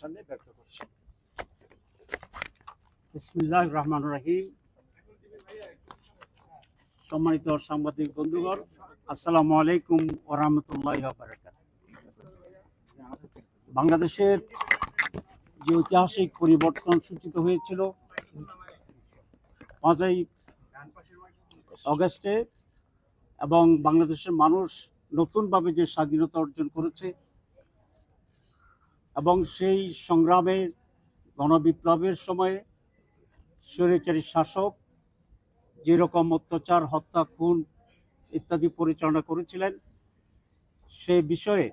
সামনে ব্যক্ত করছি। বিসমুল্লাহ রহমান রাহিম। সম্মানিত সাংবাদিক বন্ধুগণ, আসসালামু আলাইকুম ওরহামতুল্লাহ বাংলাদেশের যে ঐতিহাসিক পরিবর্তন সূচিত হয়েছিল পাঁচই অগস্টে এবং বাংলাদেশের মানুষ নতুনভাবে যে স্বাধীনতা অর্জন করেছে এবং সেই সংগ্রামে গণবিপ্লবের সময়ে স্বৈরাচারী শাসক যেরকম অত্যাচার হত্যা খুন ইত্যাদি পরিচালনা করেছিলেন সে বিষয়ে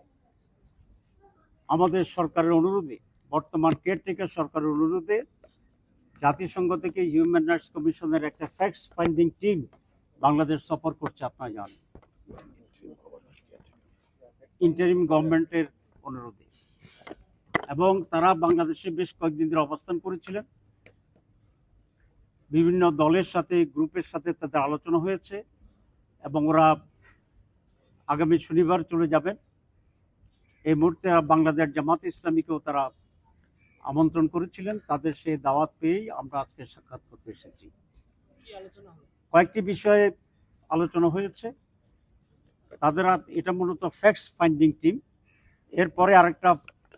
আমাদের সরকারের অনুরোধে বর্তমান কেয়ারটেকার সরকারের অনুরোধে জাতিসংঘ থেকে হিউম্যান রাইটস কমিশনের একটা ফ্যাক্টস ফাইন্ডিং টিম বাংলাদেশ সফর করছে আপনারা জানেন। ইন্টারিম গভর্নমেন্টের অনুরোধে। এবং তারা বাংলাদেশে বেশ কয়েকদিন ধরে অবস্থান করেছিলেন। বিভিন্ন দলের সাথে গ্রুপের সাথে তাদের আলোচনা হয়েছে এবং ওরা আগামী শনিবার চলে যাবেন। এই মুহূর্তে বাংলাদেশ জামাত ইসলামীকেও তারা আমন্ত্রণ করেছিলেন। তাদের সেই দাওয়াত পেয়েই আমরা আজকে সাক্ষাৎ করতে এসেছি। কয়েকটি বিষয়ে আলোচনা হয়েছে। তাদের এটা মূলত ফ্যাক্টস ফাইন্ডিং টিম এরপরে আরেকটা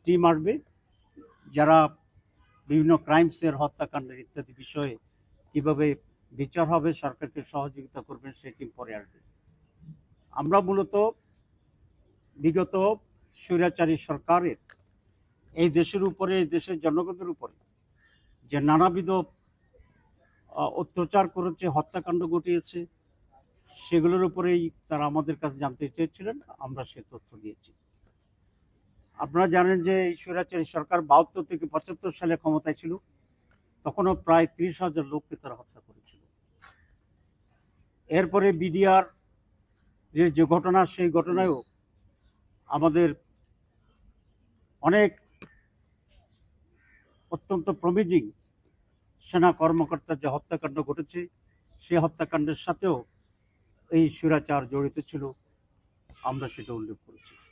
টিম আসবে। যারা বিভিন্ন ক্রাইমসের হত্যাকাণ্ডের ইত্যাদি বিষয়ে কীভাবে বিচার হবে, সরকারকে সহযোগিতা করবেন সেটি পরে আসবে। আমরা মূলত বিগত স্বৈরাচারী সরকারের এই দেশের উপরে, এই দেশের জনগণের উপরে যে নানাবিধ অত্যাচার করেছে, হত্যাকাণ্ড ঘটিয়েছে, সেগুলোর উপরেই তারা আমাদের কাছে জানতে চেয়েছিলেন, আমরা সে তথ্য দিয়েছি। আপনারা জানেন যে এই স্বৈরাচারী সরকার বাহাত্তর থেকে পঁচাত্তর সালে ক্ষমতায় ছিল। তখনও প্রায় ত্রিশ হাজার লোককে তারা হত্যা করেছিল। এরপরে বিডিআর যে যে ঘটনা, সেই ঘটনায়ও আমাদের অনেক অত্যন্ত প্রমিজিং সেনা কর্মকর্তার যে হত্যাকাণ্ড ঘটেছে সেই হত্যাকাণ্ডের সাথেও এই সুরাচার জড়িত ছিল। আমরা সেটা উল্লেখ করেছি।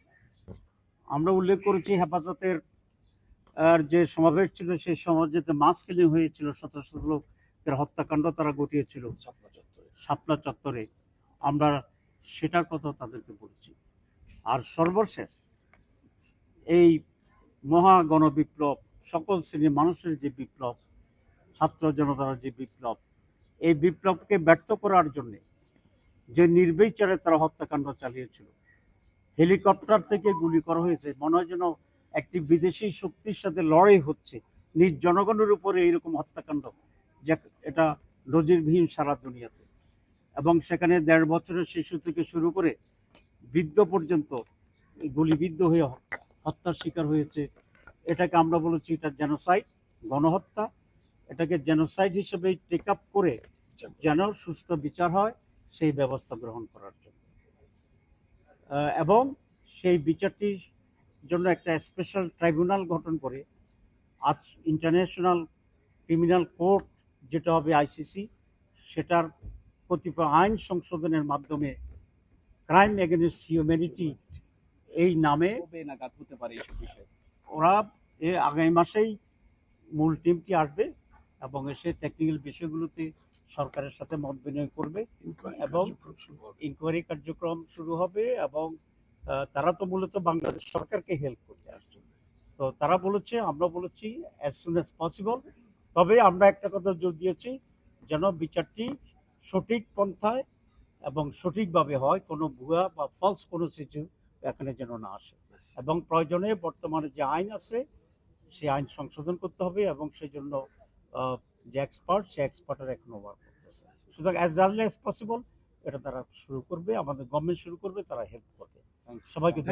আমরা উল্লেখ করেছি হেফাজতের আর যে সমাবেশ ছিল সেই সমাবেশে মাস কিলিং হয়েছিল শত শত লোকের হত্যাকাণ্ড তারা ঘটিয়েছিল। শাপলা চত্বরে। আমরা সেটার কথা তাদেরকে বলছি। আর সর্বশেষ এই মহা গণবিপ্লব সকল শ্রেণির মানুষের যে বিপ্লব ছাত্র জনতার যে বিপ্লব এই বিপ্লবকে ব্যর্থ করার জন্যে যে নির্বিচারে তারা হত্যাকাণ্ড চালিয়েছিল হেলিকপ্টার থেকে গুলি করা হয়েছে। মনে হয় যেন একটি বিদেশি শক্তির সাথে লড়াই হচ্ছে। নিজ জনগণের উপরে এইরকম হত্যাকাণ্ড, যে এটা নজিরবিহীন সারা দুনিয়াতে। এবং সেখানে দেড় বছরের শিশু থেকে শুরু করে বৃদ্ধ পর্যন্ত গুলিবিদ্ধ হয়ে হত্যার শিকার হয়েছে। এটাকে আমরা বলেছি এটা জেনোসাইড গণহত্যা। এটাকে জেনোসাইড হিসেবে টেক আপ করে যেন সুস্থ বিচার হয়, সেই ব্যবস্থা গ্রহণ করার জন্য। এবং সেই বিচারটির জন্য একটা স্পেশাল ট্রাইব্যুনাল গঠন করে। আজ ইন্টারন্যাশনাল ক্রিমিনাল কোর্ট যেটা হবে আইসিসি সেটার কতিপয় আইন সংশোধনের মাধ্যমে ক্রাইম এগেনস্ট হিউম্যানিটি এই নামে নাগাদ হতে পারে এইসব বিষয়ে? ওরা এ আগামী মাসেই মূল টিমটি আসবে এবং এসে টেকনিক্যাল বিষয়গুলোতে সরকারের সাথে মত বিনিময় করবে এবং ইনকোয়ারি কার্যক্রম শুরু হবে এবং তারা তো মূলত বাংলাদেশ সরকারকে হেল্প করতে আসছে তো তারা বলেছে আমরা বলেছি অ্যাজ সুন অ্যাজ পসিবল তবে আমরা একটা কথা জোর দিয়েছি যেন বিচারটি সঠিক পন্থায় এবং সঠিকভাবে হয় কোনো ভুয়া বা ফলস কোনো কিছু এখানে যেন না আসে। এবং প্রয়োজনে বর্তমানে যে আইন আছে সেই আইন সংশোধন করতে হবে এবং সেই জন্য যে এক্সপার্ট সে এক্সপার্টের এখনও ওয়ার্ক সুতরাং অ্যাজ আর্লি অ্যাজ পসিবল এটা তারা শুরু করবে আমাদের গভর্নমেন্ট শুরু করবে তারা হেল্প করবে। সবাইকে